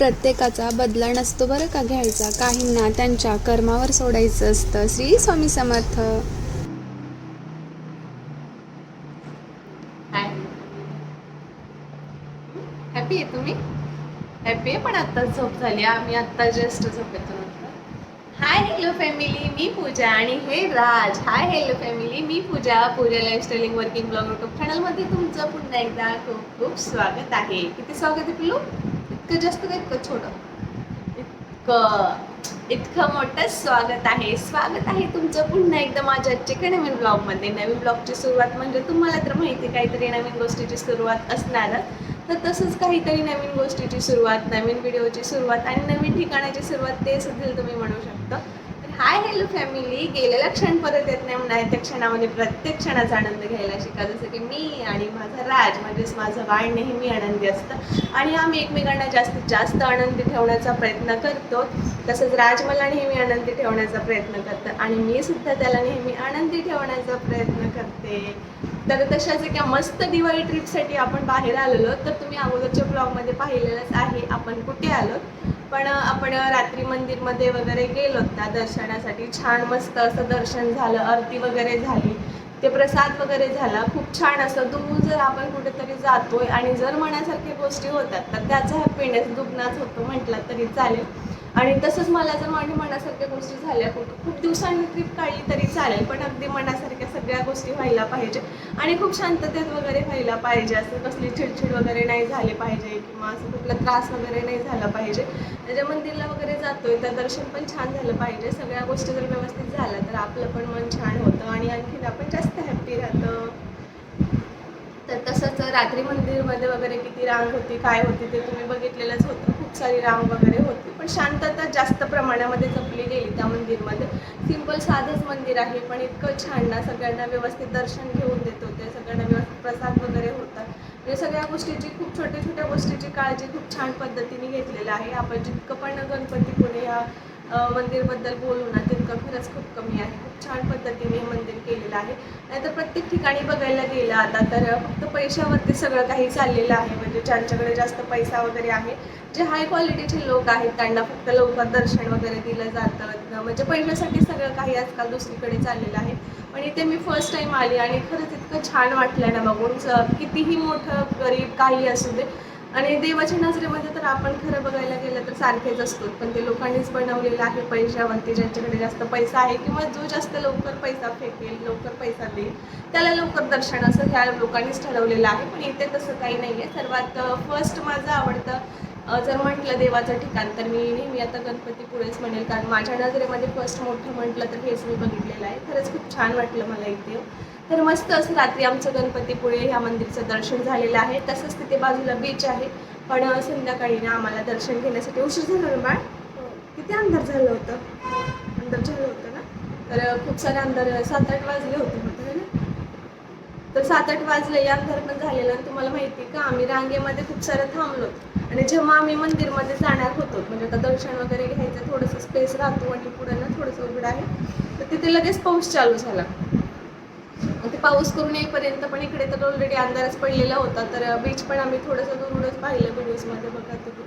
प्रत्येकाचा बदला नसतो बरं का घ्यायचा. काहींना त्यांच्या कर्मावर सोडायचं असतं. श्री स्वामी समर्थ. हाय हॅपी आहे तुम्ही? हॅपी आहे पण आत्ता झोप झाली. आम्ही आत्ता जस्ट झोपेतून हाय हॅलो फॅमिली मी पूजा आणि हे राज. हाय हॅलो फॅमिली मी Pooja Pooja lifestyling working blog YouTube चॅनलमध्ये तुमचं पुन्हा एकदा खूप खूप स्वागत आहे. किती स्वागत आहे पिलू इतकं जास्त का इतकं छोटं. इतकं इतकं मोठं स्वागत आहे. स्वागत आहे तुमचं पुन्हा एकदा माझ्या आजच्या नवीन ब्लॉगमध्ये. नवीन ब्लॉगची सुरुवात म्हणजे तुम्हाला तर माहिती आहे, काहीतरी नवीन गोष्टीची सुरुवात असणारच. तर तसंच काहीतरी नवीन गोष्टीची सुरुवात नवीन व्हिडिओची सुरुवात आणि नवीन ठिकाणाची सुरुवात ते सुद्धा तुम्ही म्हणू शकता. हाय हॅलो फॅमिली गेलेला क्षण परत येत नाही म्हणून त्या क्षणामध्ये प्रत्येक क्षणाचा आनंद घ्यायला शिका. जसं की मी आणि माझा राज म्हणजेच माझं बाळ नेहमी आनंदी असतं. आणि आम्ही एकमेकांना जास्तीत जास्त आनंदी ठेवण्याचा प्रयत्न करतो. तसंच राज मला नेहमी आनंदी ठेवण्याचा प्रयत्न करतं. आणि मी सुद्धा त्याला नेहमी आनंदी ठेवण्याचा प्रयत्न करते. तर तशाच एका मस्त दिवाळी ट्रिपसाठी आपण बाहेर आलेलो तर तुम्ही अगोदरच्या ब्लॉगमध्ये पाहिलेलंच आहे. आपण कुठे आलो पण आपण रात्री मंदिरमध्ये वगैरे गेलो त्या दर्शनासाठी. छान मस्त असं दर्शन झालं आरती वगैरे झाली. ते प्रसाद वगैरे झाला. खूप छान असं दूर जर आपण कुठेतरी जातोय आणि जर मनासारख्या गोष्टी होतात तर त्याचा हॅपीनेस दुगणाच होतो म्हटलं तरी चालेल. आणि तसंच मला जर माझ्या मनासारख्या गोष्टी झाल्या खूप खूप दिवसांनी ट्रिप काढली तरी चालेल पण अगदी मनासारख्या सगळ्या गोष्टी व्हायला पाहिजे. आणि खूप शांततेत वगैरे व्हायला पाहिजे असं कसली चिडचिड वगैरे नाही झाली पाहिजे किंवा असं कुठला त्रास वगैरे नाही झाला पाहिजे. त्याच्या मंदिरला वगैरे जातोय तर दर्शन पण छान झालं पाहिजे. सगळ्या गोष्टी जर व्यवस्थित झाल्या तर आपलं पण मन छान होतं आणि आणखीन आपण जास्त हॅप्पी राहतं. तर तसंच रात्री मंदिरमध्ये वगैरे किती रांग होती काय होती ते तुम्ही बघितलेलंच होतं. खूप सारी रांग वगैरे होती. पण शांतता जास्त प्रमाणामध्ये जपली गेली त्या मंदिरमध्ये. सिंपल साधंच मंदिर आहे पण इतकं छान ना सगळ्यांना व्यवस्थित दर्शन घेऊन देत होते सगळ्यांना व्यवस्थित प्रसाद वगैरे होता. म्हणजे सगळ्या गोष्टीची खूप छोट्या छोट्या गोष्टीची काळजी खूप छान पद्धतीने घेतलेलं आहे. आपण जितकं पण गणपतीपुणे ह्या मंदिरबद्दल बोलू ना तितकं खरंच खूप कमी आहे. खूप छान पद्धतीने हे आहे. नाहीतर प्रत्येक ठिकाणी बघायला गेलं आता तर फक्त पैशावरती सगळं काही चाललेलं आहे. म्हणजे ज्यांच्याकडे जास्त पैसा वगैरे आहे जे हाय क्वालिटीचे लोक आहेत त्यांना फक्त लवकर दर्शन वगैरे दिलं जातं. म्हणजे पैशासाठी सगळं काही आजकाल दुसरीकडे चाललेलं आहे. पण इथे मी फर्स्ट टाईम आली आणि खरंच इतकं छान वाटलं ना बघून. कितीही मोठं गरीब काही असू दे आणि देवाच्या नजरेमध्ये तर आपण खरं बघायला गेलं तर सारखेच असतो. पण ते लोकांनीच बनवलेलं आहे पैशावरती ज्यांच्याकडे जास्त पैसा आहे किंवा जो जास्त लवकर पैसा फेकेल लवकर पैसा देईल त्याला लवकर दर्शन असं ह्या लोकांनीच ठरवलेलं आहे. पण इथे तसं काही नाही आहे सर्वात फर्स्ट माझं आवडतं जर म्हटलं देवाचं ठिकाण तर मी नेहमी आता गणपतीपुळेच म्हणेल कारण माझ्या नजरेमध्ये फर्स्ट मोठं म्हटलं तर हेच मी बघितलेलं आहे. खरंच खूप छान वाटलं मला इथे. तर मस्त असं रात्री आमचं गणपतीपुळे ह्या मंदिरचं दर्शन झालेलं आहे. तसंच तिथे बाजूला बीच आहे. पण संध्याकाळी ना आम्हाला दर्शन घेण्यासाठी उशीर झाला ना बाळ. किती अंधार झालं होतं? अंधार झालं होतं ना? तर खूप सारे अंधार सात आठ वाजले होते ना? तर सात आठ वाजले अंधार पण झालेलं. आणि तुम्हाला माहिती आहे का आम्ही रांगेमध्ये खूप सारं थांबलो. आणि जेव्हा आम्ही मंदिरमध्ये जाणार होतो म्हणजे आता दर्शन वगैरे घ्यायचं थोडंसं स्पेस राहतो आणि पुढे ना थोडंसं उघडं आहे. तर तिथे लगेच पाऊस चालू झाला. ते पाऊस करून येईपर्यंत पण इकडे तर ऑलरेडी अंधारच पडलेला होता. तर बीच पण आम्ही थोडंसं दुरूनच पाहिलं व्हिडिओजमध्ये बघत होतो.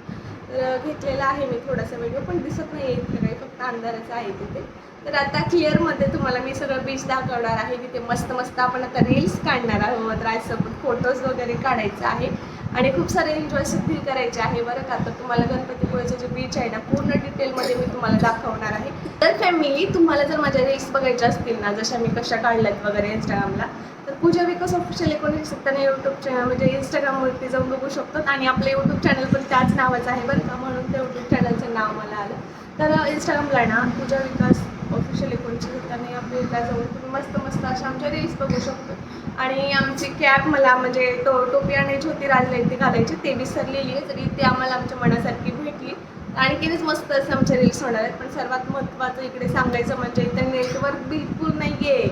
तर घेतलेला आहे मी थोडासा व्हिडिओ पण दिसत नाही इथे काही फक्त अंधारच आहे तिथे. तर आता क्लिअरमध्ये तुम्हाला मी सगळं बीच दाखवणार आहे. तिथे मस्त मस्त आपण आता रील्स काढणार आहोत. राजसोबत फोटोज वगैरे काढायचं आहे. आणि खूप सारे एन्जॉय फील करायचे आहे. बरं का? तर तुम्हाला गणपतीपुळेचं जे बीच आहे ना पूर्ण डिटेलमध्ये मी तुम्हाला दाखवणार आहे. तर फॅमिली तुम्हाला जर माझ्या रील्स बघायच्या असतील ना जशा मी कशा काढल्यात वगैरे इंस्टाग्रामला तर पूजा विकास ऑफिशियल एकोणीस सत्त्याण्णव यूट्यूब चॅनल म्हणजे इंस्टाग्रामवरती जाऊन बघू शकतात. आणि आपलं यूट्यूब चॅनल पण त्याच नावाचं आहे बरं का? म्हणून त्या यूट्यूब चॅनलचं नाव मला आलं. तर इंस्टाग्रामला ना पूजा विकास ऑफिशियल एकोणीसशे सत्त्याण्णव आपल्याला जाऊन तुम्ही मस्त मस्त अशा आमच्या रील्स बघू शकतो. आणि आमची कॅब मला म्हणजे टो टोपी आणायची होती राजला घालायची ते विसरलेली आहे तरी ते आम्हाला आमच्या मनासारखी भेटली. आणखीनच मस्त असं आमच्या रील्स होणार आहेत पण सर्वात महत्त्वाचं इकडे सांगायचं म्हणजे इथं नेटवर्क बिलकुल नाही आहे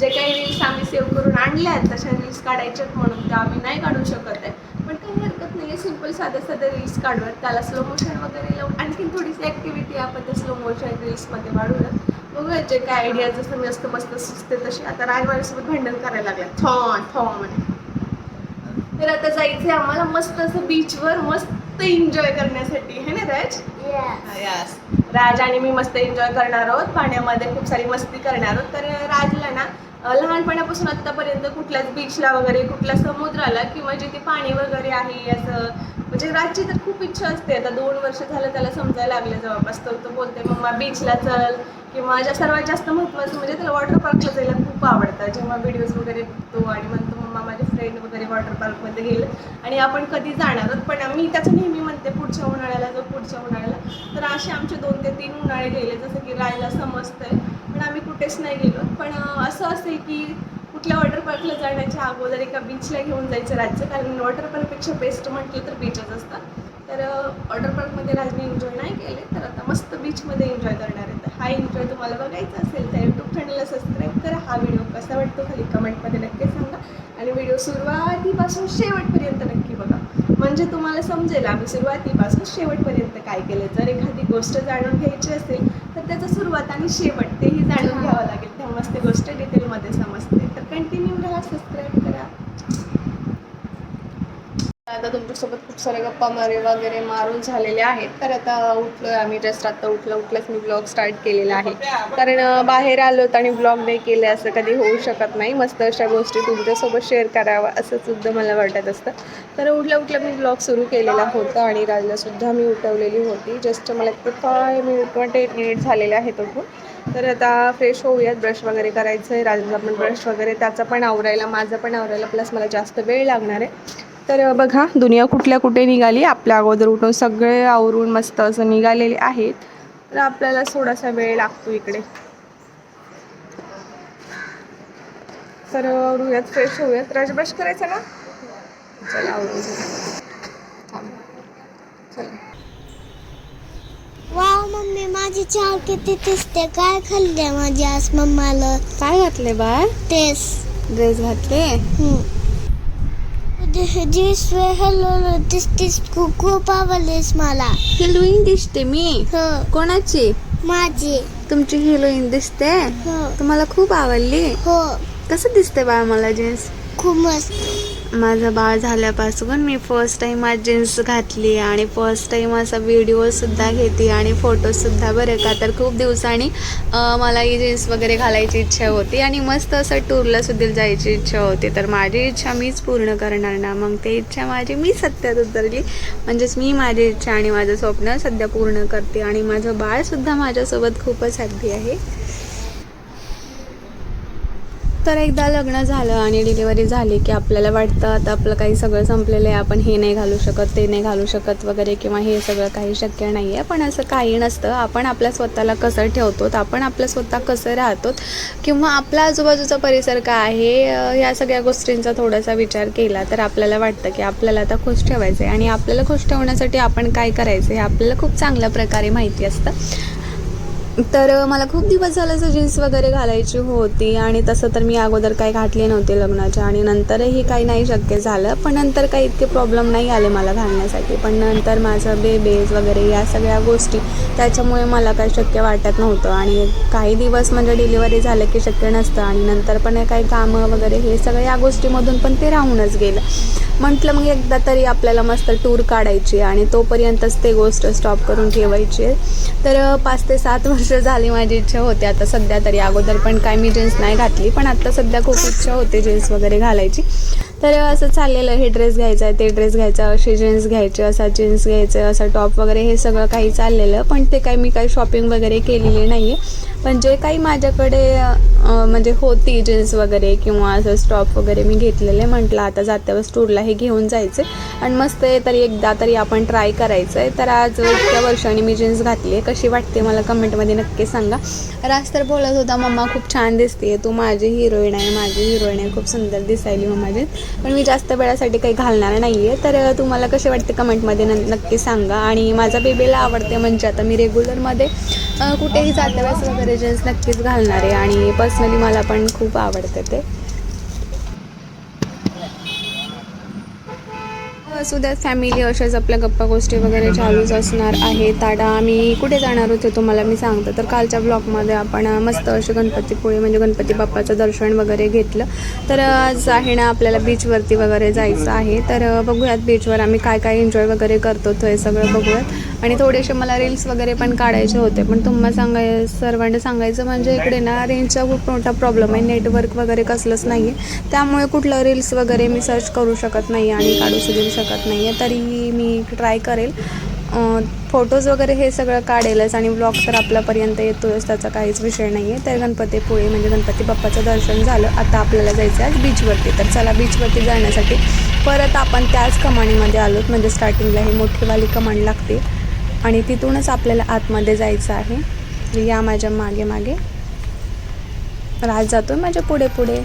जे काही रील्स आम्ही सेव्ह करून आणल्या आहेत तशा रील्स काढायच्यात म्हणून त्या आम्ही नाही काढू शकत आहे. पण काही हरकत नाही आहे सिंपल साधे साधे रील्स काढूयात. त्याला स्लो मोशन वगैरे लावून आणखीन थोडीशी ॲक्टिव्हिटी आपण त्या स्लो मोशन रील्समध्ये वाढूयात बघूया जे काय आयडिया जसं मी असतं मस्त सुचते तशी. आता राजवाड्यासोबत भांडण करायला लागल्या थॉ थॉ म्हणे. तर आता जायचं आम्हाला मस्त असं बीचवर मस्त एन्जॉय करण्यासाठी. है ना राज? यस राज आणि मी मस्त एन्जॉय करणार आहोत. पाण्यामध्ये खूप सारी मस्ती करणार आहोत. तर राजला ना लहानपणापासून आत्तापर्यंत कुठल्याच बीचला वगैरे कुठल्या समुद्राला किंवा जिथे पाणी वगैरे आहे असं म्हणजे राजची तर खूप इच्छा असते. आता दोन वर्ष झालं त्याला समजायला लागलं जवळपास. तर तो बोलते मम्मा बीचला चल. किंवा ज्या सर्वात जास्त महत्त्वाचं म्हणजे त्याला वॉटर पार्कला जायला खूप आवडतं. जेव्हा व्हिडिओज वगैरे बघतो आणि म्हणतो मम्मा माझे फ्रेंड वगैरे वॉटर पार्कमध्ये गेले. आणि आपण कधी जाणारच पण मी त्याचं नेहमी म्हणते पुढच्या उन्हाळ्याला जर पुढच्या उन्हाळ्याला. तर असे आमचे दोन ते तीन उन्हाळे गेले जसं की रायला समजतंय. पण आम्ही कुठेच नाही गेलो. पण असं असेल की कुठल्या वॉटर पार्कला जाण्याच्या अगोदर एका बीचला घेऊन जायचं राज्य. कारण वॉटर पार्कपेक्षा बेस्ट म्हटलं तर बीचच असतात. तर वॉटर पार्कमध्ये राजने एन्जॉय नाही केले. तर आता मस्त बीचमध्ये एन्जॉय करणार आहे तर हा एन्जॉय तुम्हाला बघायचा असेल तर यूट्यूब चॅनलला सबस्क्राईब करा. हा व्हिडिओ कसा वाटतो खाली कमेंटमध्ये नक्की सांगा. आणि व्हिडिओ सुरुवातीपासून शेवटपर्यंत नक्की बघा. म्हणजे तुम्हाला समजेल आम्ही सुरुवातीपासून शेवटपर्यंत काय केलं. जर एखादी गोष्ट जाणून घ्यायची असेल तर त्याचं सुरुवात आणि शेवट तेही जाणून घ्यावं लागेल. तेव्हाच ती गोष्ट डिटेलमध्ये समजते. तर कंटिन्यू राहा सबस्क्राईब करा आता तुमच्यासोबत खूप सारे गप्पा मारे वगैरे मारून झालेले आहेत. तर आता उठलोय आम्ही जस्ट आता उठलं उठलंच मी ब्लॉग स्टार्ट केलेला आहे. कारण बाहेर आलो आणि ब्लॉग नाही केले असं कधी होऊ शकत नाही. मस्त अशा गोष्टी तुमच्यासोबत शेअर करावा असं सुद्धा मला वाटत असतं. तर उठल्या उठल्या मी ब्लॉग सुरू केलेला होता आणि राजला सुद्धा मी उठवलेली होती. जस्ट मला एक फाय मिनिट किंवा टेन मिनिट झालेले आहेत उठून. तर आता फ्रेश होऊयात ब्रश वगैरे करायचं आहे राजूचा पण ब्रश वगैरे त्याचं पण आवरायला माझं पण आवरायला प्लस मला जास्त वेळ लागणार आहे. तर बघा दुनिया कुठल्या कुठे निघाली. आपल्या अगोदर उठून सगळे आवरून मस्त असं निघालेले आहेत. तर आपल्याला थोडासा वेळ लागतो इकडे. तर आवरूयात फ्रेश होऊयात. राज ब्रश करायचा ना? चला आवरून वाव मम्मी माझी चहा किती दिसते. काय खाल्ले माझी आज मम्माला? काय घातले बाळ? तेच ड्रेस घातले हॅलो दिसतीस खूप खूप आवडलीस मला. हिरोईन दिसते मी. हो. कोणाची? माझी. तुमची हिरोईन दिसते? हो. तुम्हाला खूप आवडली? हो. कसं दिसते बाळ मला जीन्स खूप मस्त. माझं बाळ झाल्यापासून मी फर्स्ट टाईम आज जीन्स घातली आणि फर्स्ट टाईम असा व्हिडिओसुद्धा घेते आणि फोटोसुद्धा बरं का. तर खूप दिवसांनी मला ही जीन्स वगैरे घालायची इच्छा होती आणि मस्त असं टूरला सुद्धा जायची इच्छा होती. तर माझी इच्छा मीच पूर्ण करणार ना. मग ते इच्छा माझी मी सत्यात उतरली. म्हणजेच मी माझी इच्छा आणि माझं स्वप्न सध्या पूर्ण करते आणि माझं बाळसुद्धा माझ्यासोबत खूपच हॅप्पी आहे. तर एकदा लग्न झालं आणि डिलिव्हरी झाली की आपल्याला वाटतं आता आपलं काही सगळं संपलेलं आहे आपण हे नाही घालू शकत ते नाही घालू शकत वगैरे किंवा हे सगळं काही शक्य नाही आहे. पण असं काही नसतं. आपण आपल्या स्वतःला कसं ठेवतो आपण आपलं स्वतः कसं राहतो किंवा आपला आजूबाजूचा परिसर काय आहे? या सगळ्या गोष्टींचा थोडासा विचार केला तर आपल्याला वाटतं की आपल्याला आता खुश ठेवायचं आहे. आणि आपल्याला खुश ठेवण्यासाठी आपण काय करायचं हे आपल्याला खूप चांगल्या प्रकारे माहिती असतं. तर मला खूप दिवस झालं असं जीन्स वगैरे घालायची होती आणि तसं तर मी अगोदर काही घातले नव्हते लग्नाच्या आणि नंतरही काही नाही शक्य झालं. पण नंतर काही इतके प्रॉब्लेम नाही आले मला घालण्यासाठी. पण नंतर माझं बेबेज वगैरे या सगळ्या गोष्टी त्याच्यामुळे मला काही शक्य वाटत नव्हतं. आणि काही दिवस म्हणजे डिलिव्हरी झालं की शक्य नसतं आणि नंतर पण काही कामं वगैरे हे सगळं या गोष्टीमधून पण ते राहूनच गेलं. म्हटलं मग एकदा तरी आपल्याला मस्त टूर काढायची आणि तोपर्यंतच ते गोष्ट स्टॉप करून ठेवायची. आहे. तर पाच ते सात वर्ष झाली माझी इच्छा होती. आता सध्या तरी अगोदर पण काय मी जीन्स नाही घातली पण आता सध्या खूप इच्छा होते जीन्स वगैरे घालायची. तर असं चाललेलं हे ड्रेस घ्यायचा आहे ते ड्रेस घ्यायचा असे जीन्स घ्यायचे असा जीन्स घ्यायचं असा टॉप वगैरे हे सगळं काही चाललेलं पण ते काही मी काही शॉपिंग वगैरे केलेली नाही आहे पण जे काही माझ्याकडे म्हणजे होती जीन्स वगैरे किंवा असं स्टॉप वगैरे मी घेतलेले म्हटलं आता जात्यावर टूरला हे घेऊन जायचे आणि मस्त आहे तरी एकदा तरी आपण ट्राय करायचं आहे तर आज इतक्या वर्षांनी मी जीन्स घातली आहे. कशी वाटते मला कमेंटमध्ये नक्की सांगा. राज तर बोलत होता मम्मा खूप छान दिसते तू माझी हिरोईन आहे. माझी हिरोईन आहे. खूप सुंदर दिसायली मम्मा जीन्स पण मी जास्त वेळासाठी काही घालणार नाही आहे तर तुम्हाला कसे वाटते कमेंटमध्ये न नक्की सांगा. आणि माझा बेबीला आवडते म्हणजे आता मी रेग्युलरमध्ये कुठेही जाते वगैरे जीन्स नक्कीच घालणार आहे आणि पर्सनली मला पण खूप आवडते ते. असू द्यात फॅमिली अशाच आपल्या गप्पा गोष्टी वगैरे चालूच असणार आहेत. ताडा आम्ही कुठे जाणार होते तुम्हाला मी सांगतो. तर कालच्या ब्लॉगमध्ये आपण मस्त असे गणपतीपुळे म्हणजे गणपती बाप्पाचं दर्शन वगैरे घेतलं. तर आज आहे ना आपल्याला बीचवरती वगैरे जायचं आहे. तर बघूयात बीचवर आम्ही काय काय एन्जॉय वगैरे करतो हे सगळं बघूयात. आणि थोडेसे मला रील्स वगैरे पण काढायचे होते. पण तुम्हाला सांगाय सर्वांना सांगायचं म्हणजे इकडे ना रेंजचा खूप मोठा प्रॉब्लेम आहे. नेटवर्क वगैरे कसलंच नाही आहे त्यामुळे कुठलं रील्स वगैरे मी सर्च करू शकत नाही आणि काढू देऊ शकत. नाही आहे तरीही मी ट्राय करेल. फोटोज वगैरे हे सगळं काढेलच आणि ब्लॉग तर आपल्यापर्यंत येतोच त्याचा काहीच विषय नाही आहे तर गणपतीपुळे म्हणजे गणपती बाप्पाचं दर्शन झालं. आता आपल्याला जायचं आहे आज बीचवरती तर चला बीचवरती जाण्यासाठी परत आपण त्याच कमाणीमध्ये आलोत. म्हणजे स्टार्टिंगला ही मोठीवाली कमाण लागते आणि तिथूनच आपल्याला आतमध्ये जायचं आहे. या माझ्या मागे मागे. राज जातो माझ्या पुढे पुढे.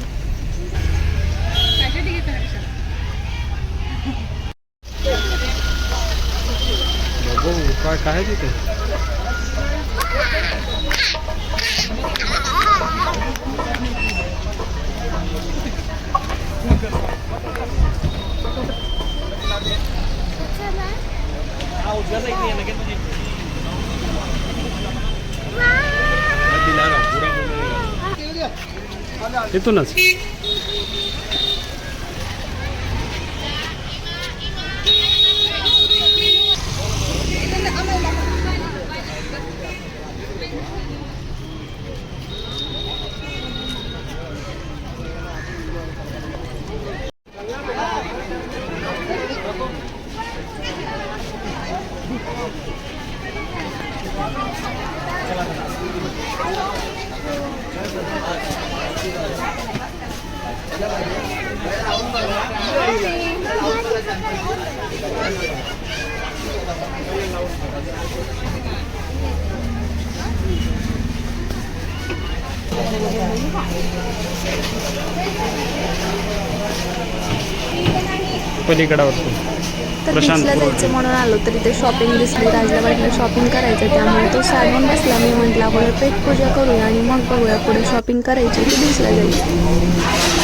काय आहे तिथे? इथूनच. पलीकडे तर प्रशांत. जायचं म्हणून आलो तर इथे शॉपिंग दिसली राजला वाटलं शॉपिंग करायचं त्यामुळे तो साडून बसला. मी म्हटलं अगोदर पेट पूजा करूया आणि मग बघूया पुढे शॉपिंग करायची की बीचला जायचं.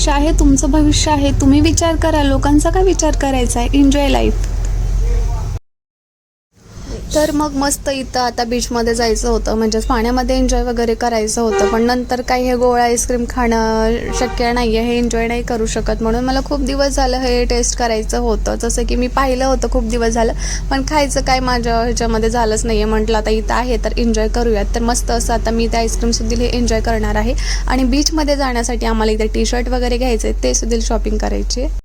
आयुष्य आहे तुमचं भविष्य आहे तुम्ही विचार करा लोकांचा काय विचार करायचा आहे एन्जॉय लाईफ तर मग मस्त इथं आता बीचमध्ये जायचं होतं. म्हणजेच पाण्यामध्ये एन्जॉय वगैरे करायचं होतं. पण नंतर काही हे गोळा आईस्क्रीम खाणं शक्य नाही आहे हे एन्जॉय नाही करू शकत. म्हणून मला खूप दिवस झालं हे टेस्ट करायचं होतं. जसं की मी पाहिलं होतं खूप दिवस झालं. पण खायचं काय माझ्या ह्याच्यामध्ये झालंच नाही आहे म्हटलं आता इथं आहे तर एन्जॉय करूयात. तर मस्त असं आता मी ते आईस्क्रीम सुद्धा हे एन्जॉय करणार आहे. आणि बीचमध्ये जाण्यासाठी आम्हाला इथे टी शर्ट वगैरे घ्यायचे आहेत, ते सुद्धा शॉपिंग करायची आहे.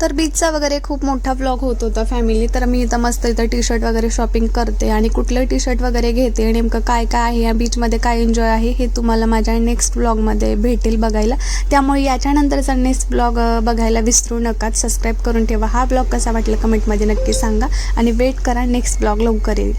तर बीचचा वगैरे खूप मोठा व्लॉग होत होता फॅमिली तर मी इथं मस्त इथं टी शर्ट वगैरे शॉपिंग करते आणि कुठलं टी शर्ट वगैरे घेते. नेमकं काय काय आहे? या बीचमध्ये काय एन्जॉय आहे? हे तुम्हाला माझ्या नेक्स्ट ब्लॉगमध्ये भेटेल बघायला. त्यामुळे याच्यानंतरचा नेक्स्ट ब्लॉग बघायला विसरू नका सबस्क्राईब करून ठेवा. हा ब्लॉग कसा वाटला कमेंटमध्ये नक्की सांगा. आणि वेट करा नेक्स्ट ब्लॉग लवकर येईल.